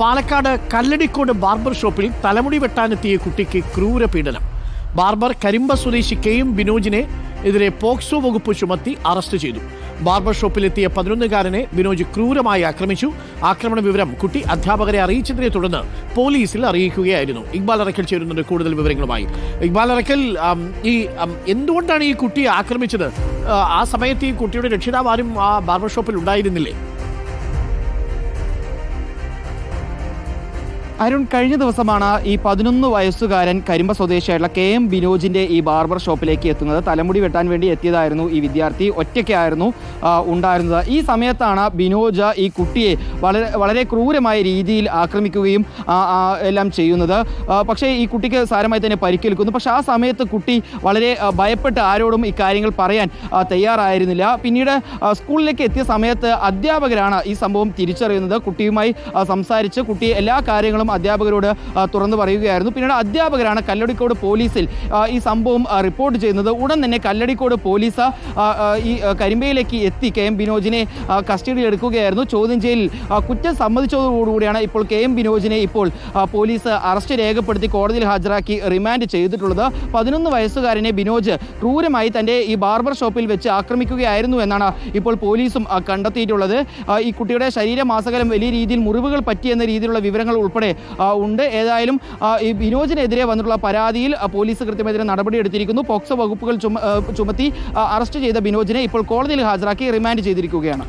Palakkad Kalladikode barber ഷോപ്പിൽ തലമുടി വെട്ടാനെത്തിയ കുട്ടിക്ക് ക്രൂരപീഡനം ബാർബർ കരിമ്പ സ്വദേശി കെ എം ബിനോജിനെ എതിരെ പോക്സോ വകുപ്പ് ചുമത്തി അറസ്റ്റ് ചെയ്തു. ബാർബർ ഷോപ്പിലെത്തിയ പതിനൊന്നുകാരനെ ബിനോജ് ക്രൂരമായി ആക്രമിച്ചു. ആക്രമണ വിവരം കുട്ടി അധ്യാപകരെ അറിയിച്ചതിനെ തുടർന്ന് പോലീസിൽ അറിയിക്കുകയായിരുന്നു. ഇക്ബാൽ അറക്കൽ ചേരുന്നുണ്ട് കൂടുതൽ വിവരങ്ങളുമായി. ഇക്ബാൽ അറക്കൽ ഈ എന്തുകൊണ്ടാണ് ഈ കുട്ടിയെ ആക്രമിച്ചത്? ആ, സമയത്ത് ഈ കുട്ടിയുടെ രക്ഷിതാവ് ആരും ആ ബാർബർ ഷോപ്പിൽ ഉണ്ടായിരുന്നില്ലേ? അരുൺ കഴിഞ്ഞ ദിവസമാണ് ഈ പതിനൊന്ന് വയസ്സുകാരൻ കരിമ്പ സ്വദേശിയായിട്ടുള്ള കെ എം ബിനോജിന്റെ ഈ ബാർബർ ഷോപ്പിലേക്ക് എത്തുന്നത്. തലമുടി വെട്ടാൻ വേണ്ടി എത്തിയതായിരുന്നു ഈ വിദ്യാർത്ഥി. ഒറ്റയ്ക്കായിരുന്നു ഉണ്ടായിരുന്നത്. ഈ സമയത്താണ് ബിനോജ് ഈ കുട്ടിയെ വളരെ വളരെ ക്രൂരമായ രീതിയിൽ ആക്രമിക്കുകയും എല്ലാം ചെയ്യുന്നത്. പക്ഷേ ഈ കുട്ടിക്ക് സാരമായി തന്നെ പരിക്കേൽക്കുന്നു. പക്ഷേ ആ സമയത്ത് കുട്ടി വളരെ ഭയപ്പെട്ട് ആരോടും ഇക്കാര്യങ്ങൾ കാര്യങ്ങൾ പറയാൻ തയ്യാറായിരുന്നില്ല. പിന്നീട് സ്കൂളിലേക്ക് എത്തിയ സമയത്ത് അധ്യാപകരാണ് ഈ സംഭവം തിരിച്ചറിയുന്നത്. കുട്ടിയുമായി സംസാരിച്ച് കുട്ടി എല്ലാ കാര്യങ്ങളും അധ്യാപകരോട് ആ, തുറന്നു പറയുകയായിരുന്നു. പിന്നീട് അധ്യാപകരാണ് കല്ലടിക്കോട് പോലീസിൽ ഈ സംഭവം റിപ്പോർട്ട് ചെയ്യുന്നത്. ഉടൻ തന്നെ കല്ലടിക്കോട് പോലീസ് ഈ കരിമ്പയിലേക്ക് എത്തി. കെ എം ബിനോജിനെ എടുക്കുകയായിരുന്നു. ചോദ്യം ചെയ്യലിൽ കുറ്റം സമ്മതിച്ചതോടുകൂടിയാണ് ഇപ്പോൾ കെ എം ബിനോജിനെ ഇപ്പോൾ പോലീസ് അറസ്റ്റ് രേഖപ്പെടുത്തി കോടതിയിൽ ഹാജരാക്കി റിമാൻഡ് ചെയ്തിട്ടുള്ളത്. പതിനൊന്ന് വയസ്സുകാരനെ ബിനോജ് ക്രൂരമായി തന്റെ ഈ ബാർബർ ഷോപ്പിൽ വെച്ച് ആക്രമിക്കുകയായിരുന്നു എന്നാണ് ഇപ്പോൾ പോലീസും കണ്ടെത്തിയിട്ടുള്ളത്. ഈ കുട്ടിയുടെ ശരീരമാസകലം വലിയ രീതിയിൽ മുറിവുകൾ പറ്റിയെന്ന രീതിയിലുള്ള വിവരങ്ങൾ ഉൾപ്പെടെ ഉണ്ട്. ഏതായാലും ഈ ബിനോജിനെതിരെ വന്നിട്ടുള്ള പരാതിയിൽ പോലീസ് പോലീസ് കൃത്യമെതിരെ നടപടിയെടുത്തിരിക്കുന്നു പോക്സോ വകുപ്പുകൾ ചുമ ചുമത്തി അറസ്റ്റ് ചെയ്ത ബിനോജിനെ ഇപ്പോൾ കോടതിയിൽ ഹാജരാക്കി റിമാൻഡ് ചെയ്തിരിക്കുകയാണ്.